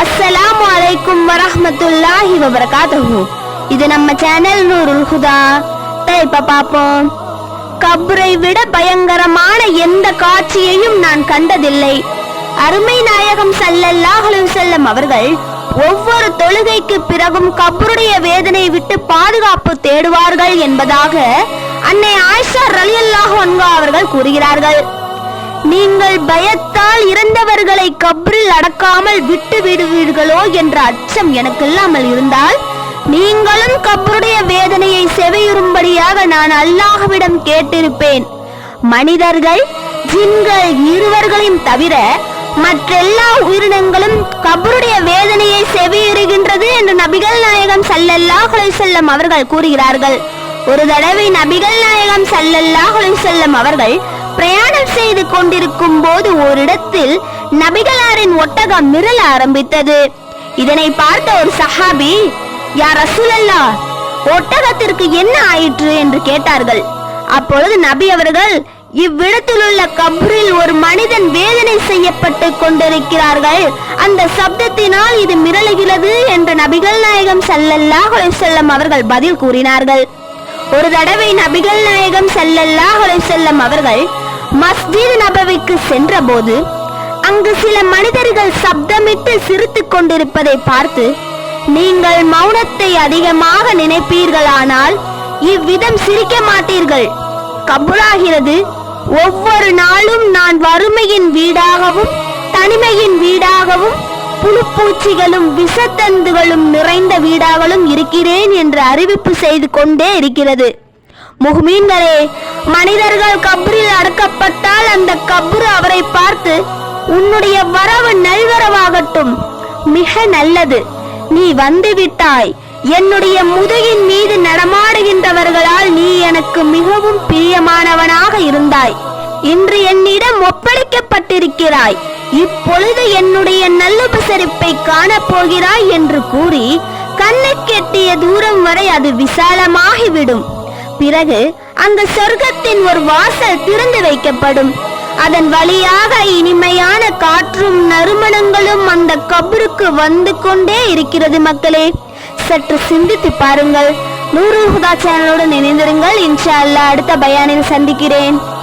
அஸ்ஸலாமு அலைக்கும் வரஹமத்துல்லாஹி வபரகாத்துஹு இது நம்ம சேனல் நூருல் ஹுதா இப்ப பாப்போம். கபரை விட பயங்கரமான எந்த காட்சியையும் நான் கண்டதில்லை. அருமை நாயகம் ஸல்லல்லாஹு செல்லம் அவர்கள் ஒவ்வொரு தொழுகைக்கு பிறகும் கபருடைய வேதனை விட்டு பாதுகாப்பு தேடுவார்கள் என்பதாக அன்னை ஆயிஷா ரலியல்லாஹ் அவர்கள் கூறுகிறார்கள். நீங்கள் பயத்தால் இறந்தவர்களை கப்ரில் அடக்காமல் விட்டு விடுவீர்களோ என்ற அச்சம் எனக்கு இல்லாமல் இருந்தால் நீங்களும் கப்ருடைய வேதனையை செவையுறும்படியாக நான் அல்லாஹ்விடம் கேட்டிருப்பேன். மனிதர்கள் ஜின்கள் இருவர்களையும் தவிர மற்றெல்லா உயிரினங்களும் கபருடைய வேதனையை செவியுறுகின்றது என்று நபிகள் நாயகம் ஸல்லல்லாஹு செல்லம் அவர்கள் கூறுகிறார்கள். ஒரு தடவை நபிகள் நாயகம் ஸல்லல்லாஹு செல்லம் அவர்கள் பிரயாணம் செய்து கொண்டிருக்கும் போது ஓரிடத்தில் நபிகளாரின் ஒட்டகம் மிரள ஆரம்பித்தது. இதனை பார்த்த ஒரு சஹாபி யார் ரசூலல்லா ஒட்டகத்திற்கு என்ன ஆயிற்று? என்று கேட்டார்கள். அப்பொழுது நபி அவர்கள் இவ்விடத்தில் உள்ள கப்ரில் ஒரு மனிதன் வேதனை செய்யப்பட்டு கொண்டிருக்கிறார்கள். அந்த சப்தத்தினால் இது மிரளுகிறது என்று நபிகள் நாயகம் ஸல்லல்லாஹு செல்லம் அவர்கள் பதில் கூறினார்கள். ஒரு தடவை நபிகள் நாயகம் ஸல்லல்லாஹு செல்லம் அவர்கள் மஸ்ஜித் நபவிக்கு சென்றபோது அங்கு சில மனிதர்கள் சப்தமிட்டு சிரித்துக் கொண்டிருப்பதை பார்த்து நீங்கள் மௌனத்தை அதிகமாக நினைப்பீர்களானால் இவ்விதம் சிரிக்க மாட்டீர்கள். கபுலாகிறது. ஒவ்வொரு நாளும் நான் வறுமையின் வீடாகவும் தனிமையின் வீடாகவும் புழுப்பூச்சிகளும் விஷத்தந்துகளும் நிறைந்த வீடாகவும் இருக்கிறேன் என்று அறிவிப்பு செய்து கொண்டே இருக்கிறது. முகுமீன்களே மனிதர்கள் கபரில் அடக்கப்பட்டால் அந்த கப்ரு அவரை பார்த்து உன்னுடைய வரவு நல்வரவாகட்டும். மிக நல்லது. நீ வந்து விட்டாய் என்னுடைய முதுகின் மீது நடமாடுகின்றவர்களால் நீ எனக்கு மிகவும் பிரியமானவனாக இருந்தாய். இன்று என்னிடம் ஒப்படைக்கப்பட்டிருக்கிறாய். இப்பொழுது என்னுடைய நல்லுபசரிப்பை காணப் போகிறாய் என்று கூறி கண்ணுக்கெட்டிய தூரம் வரை அது விசாலமாகிவிடும். பிறகு அந்த சொர்க்கத்தின் ஒரு வாசல் திறந்து வைக்கப்படும். அதன் வழியாக இனிமையான காற்றும் நறுமணங்களும் அந்த கபருக்கு வந்து கொண்டே இருக்கிறது மக்களே. சற்று சிந்தித்து பாருங்கள். நூறு ஹுதா சேனலுடன் இணைந்திருங்கள். இன்ஷா அல்லாஹ் அடுத்த பயானில் சந்திக்கிறேன்.